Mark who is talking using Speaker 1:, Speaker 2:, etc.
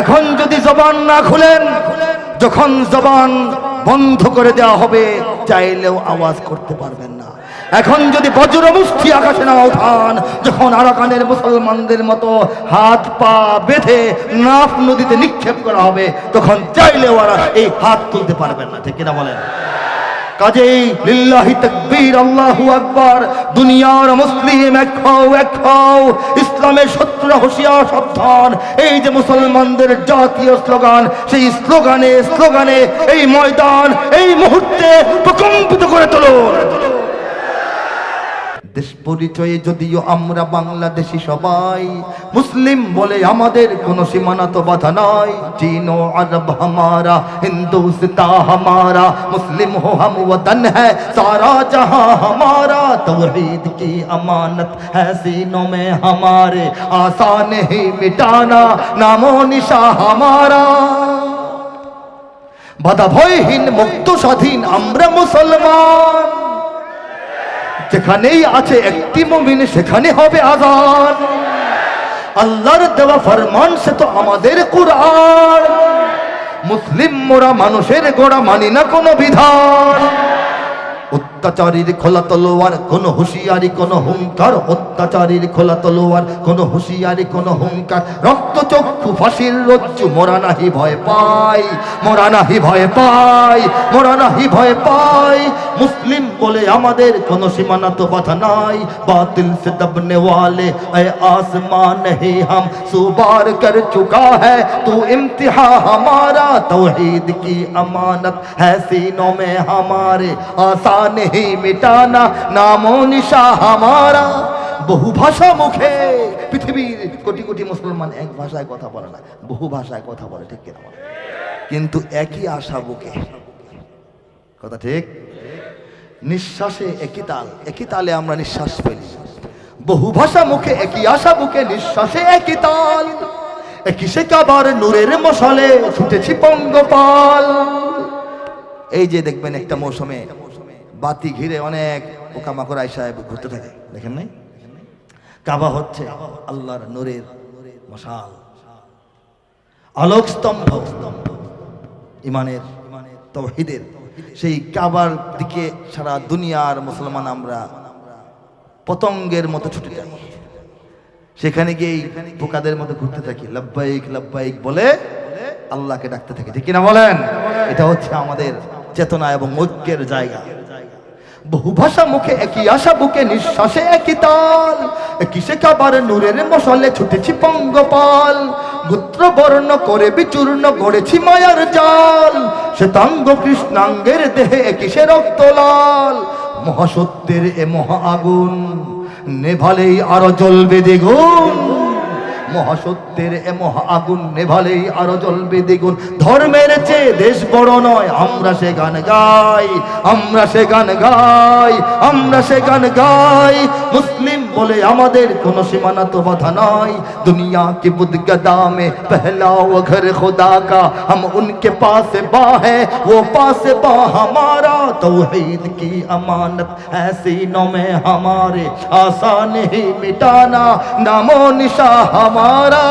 Speaker 1: এখন যদি জবান না খুলেন, যখন জবান বন্ধ করে দেওয়া হবে, চাইলেও আওয়াজ করতে পারবেন না। এখন যদি বজ্র মুষ্টি আকাশে না উঠান যখন আরাকানের মুসলমানদের মতো হাত পা বেঁধে নাফ নদীতে নিক্ষেপ করা হবে, তখন চাইলেও ওরা এই হাত তুলতে পারবেন না, ঠিক কিনা বলেন? কাজেই লিল্লাহি তাকবীর, আল্লাহু আকবার। দুনিয়ার মুসলিম এক হও এক হও। ইসলামের শত্রুরা হুঁশিয়ার, সাবধান। এই যে মুসলমানদের জাতীয় স্লোগান, সেই স্লোগানে স্লোগানে এই ময়দান, এই মুহূর্তে প্রকম্পিত করে তুলুন। দেশ পরিচয়ে যদিও আমরা বাংলাদেশি সবাই মুসলিম বলে আমাদের কোনো সীমানা তো বাধা নাই চীন ও আরব হামারা হিন্দুস্তা হামারা মুসলিম হো हम वतन है सारा जहां हमारा तौहीद की अमानत है सीनों में हमारे आसान ही मिटाना नामो निशा हमारा বাধা ভয়হীন মুক্ত স্বাধীন আমরা মুসলমান যেখানেই আছে একটি মমিন, সেখানে হবে আজান। আল্লাহর দেওয়া ফরমান, সে তো আমাদের কুরআন। মুসলিম মোরা মানুষের গোড়া মানি না কোনো বিধান। অত্যাচারীর খোলা তলোয়ার, কোন হুঁশিয়ারি, কোন হুঙ্কার। অত্যাচারীর খোলা তলোয়ার, কোন হুঁশিয়ারি, কোন হুঙ্কার। রক্ত, চক্ষু, ফাঁসির রজ্জু মরা নাহি, ভয় পাই, মরা নাহি, ভয় পাই, মরা নাহি, ভয় পাই। মুসলিম বলে আমাদের কোন সীমানা তো বাধা নাই। বাতিল সে দবনে ওয়ালে এ আসমান হে হাম। সুবার কর চুকা হ্যায়, তু ইমতিহা হামারা। তৌহিদ কি আমানত, হ্যায় সিনো মে হামারে। আসান মুঝে মেটানা, নাম নিশা হামারা। বহু ভাষা মুখে, পৃথিবীর কোটি কোটি মুসলমান এক ভাষায় কথা বলে না, বহু ভাষায় কথা বলে, ঠিক কিনা কিন্তু একই আশা বুকে। কথা ঠিক? নিঃশ্বাসে একই তাল, একই তালে আমরা নিঃশ্বাস ফেলি। বহু ভাষা মুখে একই আশা বুকে, নিঃশ্বাসে একই তাল। একই সে কাবার নূরের মশালে ছুটেছি পঙ্গপাল। এই যে দেখবেন একটা মৌসুমে বাতি ঘিরে অনেক পোকামাকড় আইসা ঘুরতে থাকে। দেখেন নাই? কাবা হচ্ছে আল্লাহর নূরের মশাল। আলোক স্তম্ভ ইমানের তৌহিদের। সেই কাবার দিকে সারা দুনিয়ার মুসলমান আমরা পতঙ্গের মতো ছুটে যাই। সেখানে গিয়ে পোকাদের মতো ঘুরতে থাকি। লাব্বাইক লাব্বাইক বলে আল্লাহকে ডাকতে থাকি। ঠিক কিনা বলেন? এটা হচ্ছে আমাদের চেতনা এবং ঐক্যের জায়গা। বহু ভাষা মুখে একই আশা, বুকে নিঃশ্বাসে একই তাল। একই সে কাবার নূরের মশালে ছুটেছি পঙ্গপাল। গুত্র বর্ণ করে বিচূর্ণ গড়েছি মায়ার জাল। শ্বেতাঙ্গ কৃষ্ণাঙ্গের দেহে একই সে রক্ত লাল। মহাসত্যের এ মহা আগুন, নেভালেই আরও জ্বলবে দ্বিগুণ। মহাসত্যের এ মহা আগুন নেভালেই আরও জ্বলবে দ্বিগুণ। ধর্মের চেয়ে দেশ বড় নয়, আমরা সে গান গাই, আমরা সে গান গাই, আমরা সে গান গাই। মুসলিম বলে আমাদের কোন সীমানা তো বাধা নাই দুনিয়া की बुदगदा में पहला वो घर खुदा का हम उनके पास बा है वो पास बा हमारा तौहीद की अमानत है सीनों में हमारे आसान ही मिटाना नामो निशा हमारा